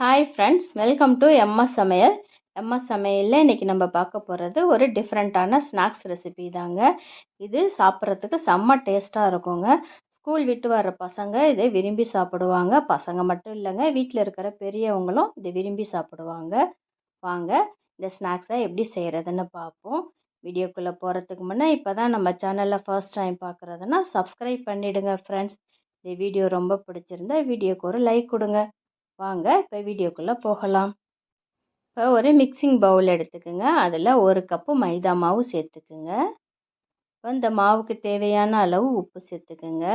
Hi friends welcome to M சமையல் M சமையலில் இன்றைக்கி நம்ம பார்க்க போகிறது ஒரு டிஃப்ரெண்ட்டான ஸ்நாக்ஸ் ரெசிபி தாங்க. இது சாப்பிட்றதுக்கு செம்ம டேஸ்ட்டாக இருக்குங்க. ஸ்கூல் விட்டு வர்ற பசங்க இதை விரும்பி சாப்பிடுவாங்க. பசங்க மட்டும் இல்லைங்க வீட்டில் இருக்கிற பெரியவங்களும் இதை விரும்பி சாப்பிடுவாங்க. வாங்க இந்த ஸ்நாக்ஸை எப்படி செய்கிறதுன்னு பார்ப்போம். வீடியோக்குள்ளே போகிறதுக்கு முன்னே இப்போ தான் நம்ம சேனலில் ஃபர்ஸ்ட் டைம் பார்க்குறதுன்னா சப்ஸ்கிரைப் பண்ணிவிடுங்க ஃப்ரெண்ட்ஸ் இந்த வீடியோ ரொம்ப பிடிச்சிருந்தா வீடியோக்கு ஒரு லைக் கொடுங்க. வாங்க இப்போ வீடியோக்குள்ளே போகலாம். இப்போ ஒரு மிக்சிங் பவுல் எடுத்துக்கோங்க. அதில் ஒரு கப்பு மைதா மாவு சேர்த்துக்குங்க. இப்போ இந்த மாவுக்கு தேவையான அளவு உப்பு சேர்த்துக்குங்க.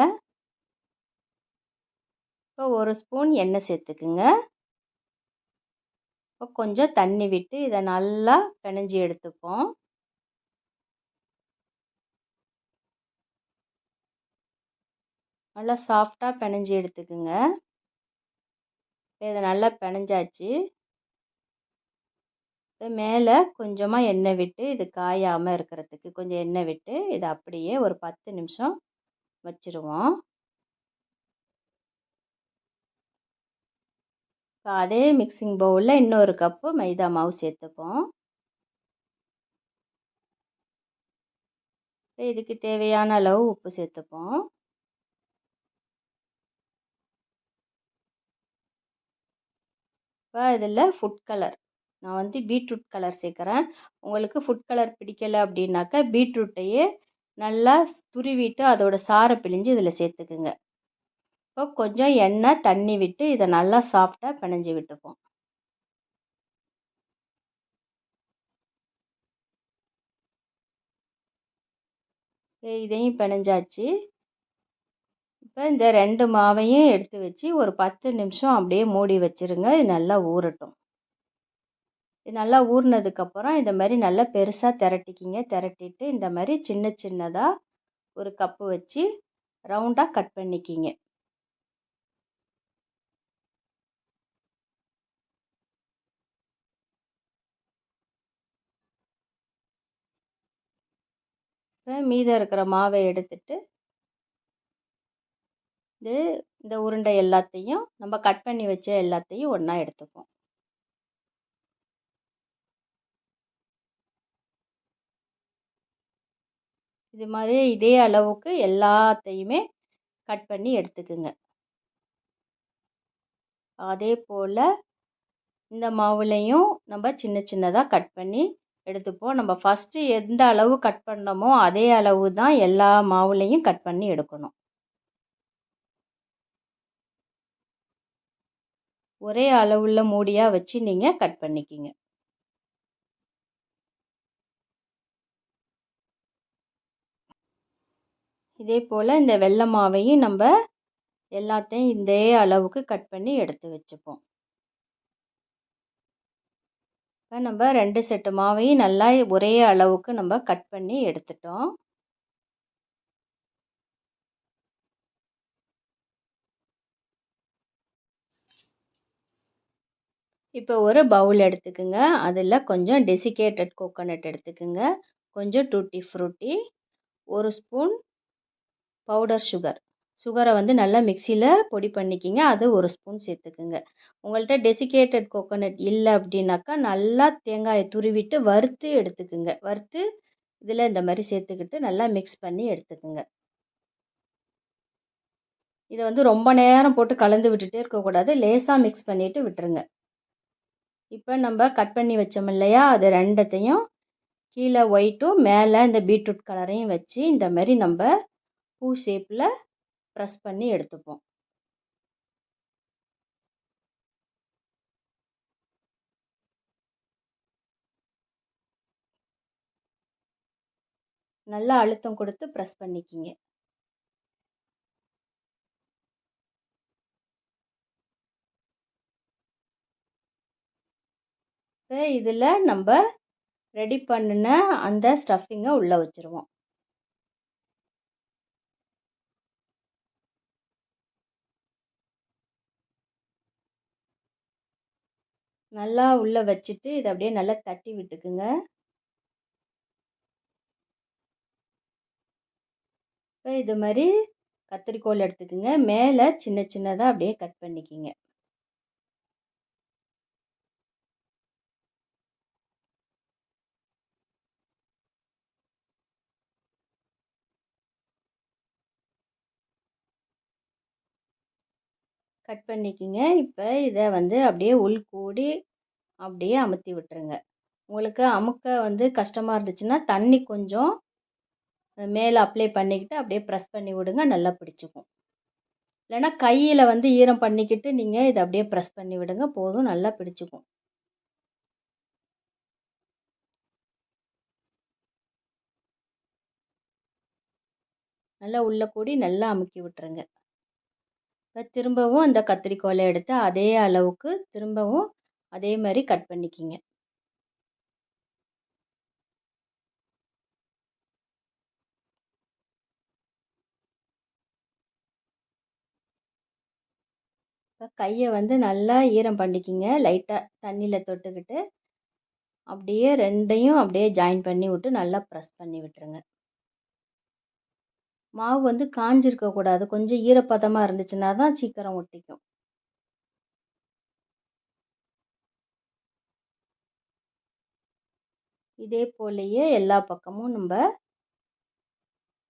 இப்போ ஒரு ஸ்பூன் எண்ணெய் சேர்த்துக்குங்க. இப்போ கொஞ்சம் தண்ணி விட்டு இதை நல்லா பிணைஞ்சி எடுத்துப்போம். நல்லா சாஃப்டாக பிணைஞ்சி எடுத்துக்குங்க. இதை நல்லா பிணைஞ்சாச்சு இப்போ மேலே கொஞ்சமாக எண்ணெய் விட்டு இது காயாமல் இருக்கிறதுக்கு கொஞ்சம் எண்ணெய் விட்டு இதை அப்படியே ஒரு பத்து நிமிஷம் வச்சுருவோம். இப்போ அதே மிக்சிங் பவுலில் இன்னொரு கப்பு மைதா மாவு சேர்த்துப்போம். இதுக்கு தேவையான அளவு உப்பு சேர்த்துப்போம். இப்போ இதில் ஃபுட் கலர் நான் வந்து பீட்ரூட் கலர் சேர்க்குறேன். உங்களுக்கு ஃபுட் கலர் பிடிக்கலை அப்படின்னாக்கா பீட்ரூட்டையே நல்லா துருவிட்டு அதோட சாரை பிழிஞ்சு இதில் சேர்த்துக்குங்க. இப்போ கொஞ்சம் எண்ணெய் தண்ணி விட்டு இதை நல்லா சாஃப்டாக பிணைஞ்சி விட்டுப்போம் இதையும் பிணைஞ்சாச்சு. இப்போ இந்த ரெண்டு மாவையும் எடுத்து வச்சு ஒரு பத்து நிமிஷம் அப்படியே மூடி வச்சுருங்க. இது நல்லா ஊறட்டும். இது நல்லா ஊறினதுக்கப்புறம் இந்த மாதிரி நல்லா பெருசாக திரட்டிக்கிங்க. திரட்டிட்டு இந்த மாதிரி சின்ன சின்னதாக ஒரு கப்பு வச்சு ரவுண்டாக கட் பண்ணிக்கிங்க. இப்போ மீதம் இருக்கிற மாவை எடுத்துட்டு இது இந்த உருண்டை எல்லாத்தையும் நம்ம கட் பண்ணி வச்ச எல்லாத்தையும் ஒன்றா எடுத்துப்போம். இது மாதிரி இதே அளவுக்கு எல்லாத்தையுமே கட் பண்ணி எடுத்துக்குங்க. அதே போல் இந்த மாவுலையும் நம்ம சின்ன சின்னதாக கட் பண்ணி எடுத்துப்போம். நம்ம ஃபஸ்ட்டு எந்த அளவு கட் பண்ணோமோ அதே அளவு தான் எல்லா மாவுலையும் கட் பண்ணி எடுக்கணும். ஒரே அளவுள்ள மூடியாக வச்சு நீங்கள் கட் பண்ணிக்கிங்க. இதே போல் இந்த வெள்ளை மாவையும் நம்ம எல்லாத்தையும் இதே அளவுக்கு கட் பண்ணி எடுத்து வச்சுப்போம். இப்போ நம்ம ரெண்டு செட்டு மாவையும் நல்லா ஒரே அளவுக்கு நம்ம கட் பண்ணி எடுத்துட்டோம். இப்போ ஒரு பவுல் எடுத்துக்கோங்க. அதில் கொஞ்சம் டெசிகேட்டட் கோகோனட் எடுத்துக்கோங்க. கொஞ்சம் டூட்டி ஃப்ரூட்டி ஒரு ஸ்பூன் பவுடர் சுகர் சுகரை வந்து நல்லா மிக்சியில் பொடி பண்ணிக்கிங்க. அது ஒரு ஸ்பூன் சேர்த்துக்குங்க. உங்கள்கிட்ட டெசிகேட்டட் கோகோனட் இல்லை அப்படின்னாக்கா நல்லா தேங்காயை துருவிட்டு வறுத்து எடுத்துக்குங்க. வறுத்து இதில் இந்த மாதிரி சேர்த்துக்கிட்டு நல்லா மிக்ஸ் பண்ணி எடுத்துக்குங்க. இதை வந்து ரொம்ப நேரம் போட்டு கலந்து விட்டுட்டே இருக்கக்கூடாது. லேசாக மிக்ஸ் பண்ணிவிட்டு விட்டுருங்க. இப்போ நம்ம கட் பண்ணி வச்சோம் இல்லையா? அது ரெண்டத்தையும் கீழே ஒயிட்டும் மேலே இந்த பீட்ரூட் கலரையும் வச்சு இந்த மாதிரி நம்ம பூ ஷேப்பில் ப்ரெஸ் பண்ணி எடுத்துப்போம். நல்லா அழுத்தம் கொடுத்து ப்ரெஸ் பண்ணிக்கிங்க. இப்போ இதில் நம்ம ரெடி பண்ணின அந்த ஸ்டஃபிங்கை உள்ளே வச்சுருவோம். நல்லா உள்ளே வச்சுட்டு இதை அப்படியே நல்லா தட்டி விட்டுக்குங்க. இப்போ இது மாதிரி கத்திரிக்கோல் எடுத்துக்கோங்க. மேலே சின்ன சின்னதாக அப்படியே கட் பண்ணிக்கிங்க. கட் பண்ணிக்கிங்க. இப்போ இதை வந்து அப்படியே உள் கூடி அப்படியே அமுத்தி விட்டுருங்க. உங்களுக்கு அமுக்க வந்து கஷ்டமாக இருந்துச்சுன்னா தண்ணி கொஞ்சம் மேலே அப்ளை பண்ணிக்கிட்டு அப்படியே ப்ரெஸ் பண்ணி விடுங்க. நல்லா பிடிச்சிக்கும். இல்லைன்னா கையில் வந்து ஈரம் பண்ணிக்கிட்டு நீங்கள் இதை அப்படியே ப்ரெஸ் பண்ணி விடுங்க. போதும் நல்லா பிடிச்சிக்கும். நல்லா உள்ளே கூடி நல்லா அமுக்கி விட்டுருங்க. இப்போ திரும்பவும் அந்த கத்திரிக்கோலை எடுத்து அதே அளவுக்கு திரும்பவும் அதே மாதிரி கட் பண்ணிக்கிங்க. இப்போ கையை வந்து நல்லா ஈரம் பண்ணிக்கிங்க. லைட்டாக தண்ணியில் தொட்டுக்கிட்டு அப்படியே ரெண்டையும் அப்படியே ஜாயின் பண்ணி விட்டு நல்லா ப்ரெஸ் பண்ணி விட்டுருங்க. மாவு வந்து காஞ்சிருக்கக்கூடாது கொஞ்சம் ஈரப்பதமாக இருந்துச்சுன்னா தான் சீக்கிரம் ஒட்டிக்கும். இதே போலயே எல்லா பக்கமும் நம்ம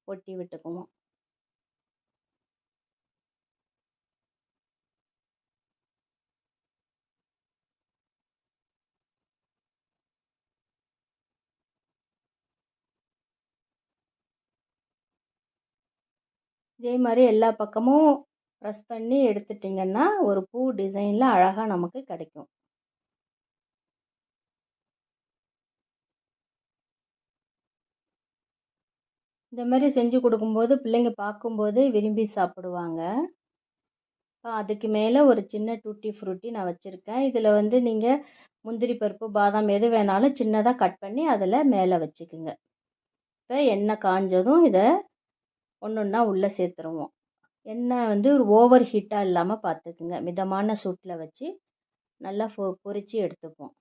ஒட்டி விட்டுக்குவோம். இதே மாதிரி எல்லா பக்கமும் ப்ரெஸ் பண்ணி எடுத்துட்டிங்கன்னா ஒரு பூ டிசைனில் அழகாக நமக்கு கிடைக்கும். இந்த மாதிரி செஞ்சு கொடுக்கும்போது பிள்ளைங்க பார்க்கும்போது விரும்பி சாப்பிடுவாங்க. அதுக்கு மேலே ஒரு சின்ன டூட்டி ஃப்ரூட்டி நான் வச்சுருக்கேன். இதில் வந்து நீங்கள் முந்திரி பருப்பு பாதாம் எது வேணாலும் சின்னதாக கட் பண்ணி அதில் மேலே வச்சுக்குங்க. இப்போ எண்ணெய் காஞ்சதும் இதை ஒன்று ஒன்றா உள்ளே சேர்த்துருவோம். எண்ணெய் வந்து ஒரு ஓவர் ஹீட்டாக இல்லாமல் பார்த்துக்குங்க மிதமான சூட்டில் வச்சு நல்லா பொ பொரித்து எடுத்துப்போம்.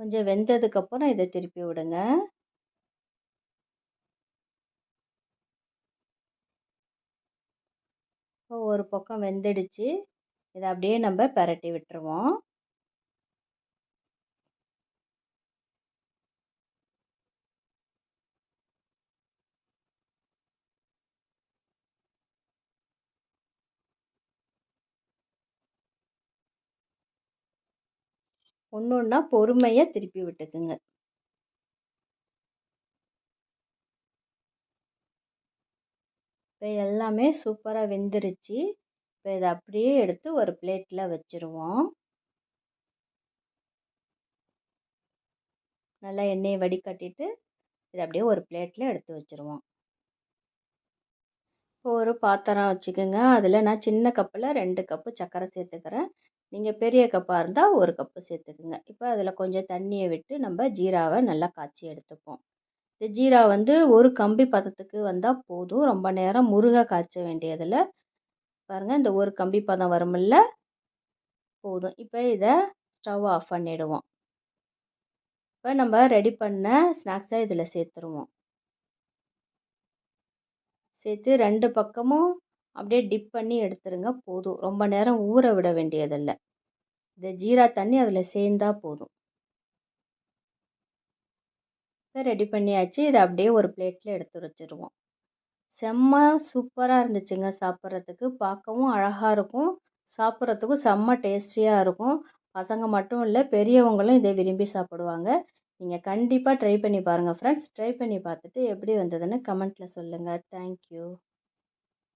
கொஞ்சம் வெந்ததுக்கப்புறம் இதை திருப்பி விடுங்க. இப்போ ஒரு பக்கம் வெந்துடுச்சு. இதை அப்படியே நம்ம பரட்டி விட்டுருவோம். ஒன்று ஒன்றா பொறுமையாக திருப்பி விட்டுக்குங்க. இப்போ எல்லாமே சூப்பராக வெந்துருச்சு. இப்போ இதை அப்படியே எடுத்து ஒரு பிளேட்டில் வச்சுருவோம். நல்லா எண்ணெயை வடிகட்டிட்டு இதை அப்படியே ஒரு பிளேட்டில் எடுத்து வச்சுருவோம். இப்போ ஒரு பாத்திரம் வச்சுக்கோங்க. அதில் நான் சின்ன கப்பில் ரெண்டு கப்பு சர்க்கரை சேர்த்துக்கிறேன். நீங்கள் பெரிய கப்பாக இருந்தால் ஒரு கப்பு சேர்த்துக்குங்க. இப்போ அதில் கொஞ்சம் தண்ணியை விட்டு நம்ம ஜீராவை நல்லா காய்ச்சி எடுத்துப்போம். இந்த ஜீரா வந்து ஒரு கம்பி பதத்துக்கு வந்தால் போதும். ரொம்ப நேரம் முருக காய்ச்ச வேண்டியதில் பாருங்கள் இந்த ஒரு கம்பி பதம் வருமில்ல போதும். இப்போ இதை ஸ்டவ் ஆஃப் பண்ணிவிடுவோம் இப்போ நம்ம ரெடி பண்ண ஸ்நாக்ஸை இதில் சேர்த்துருவோம். சேர்த்து ரெண்டு பக்கமும் அப்படியே டிப் பண்ணி எடுத்துருங்க போதும். ரொம்ப நேரம் ஊற விட வேண்டியதில்லை. இந்த ஜீரா தண்ணி அதில் சேர்ந்தா போதும். இப்போ ரெடி பண்ணியாச்சு. இதை அப்படியே ஒரு பிளேட்டில் எடுத்து வச்சுருவோம். செம்ம சூப்பராக இருந்துச்சுங்க சாப்பிட்றதுக்கு. பார்க்கவும் அழகாக இருக்கும். சாப்பிட்றதுக்கும் செம்ம டேஸ்டியாக இருக்கும். பசங்க மட்டும் இல்லை பெரியவங்களும் இதை விரும்பி சாப்பிடுவாங்க. நீங்கள் கண்டிப்பாக ட்ரை பண்ணி பாருங்கள் ஃப்ரெண்ட்ஸ் ட்ரை பண்ணி பார்த்துட்டு எப்படி வந்ததுன்னு கமெண்ட்டில் சொல்லுங்கள் தேங்க்யூ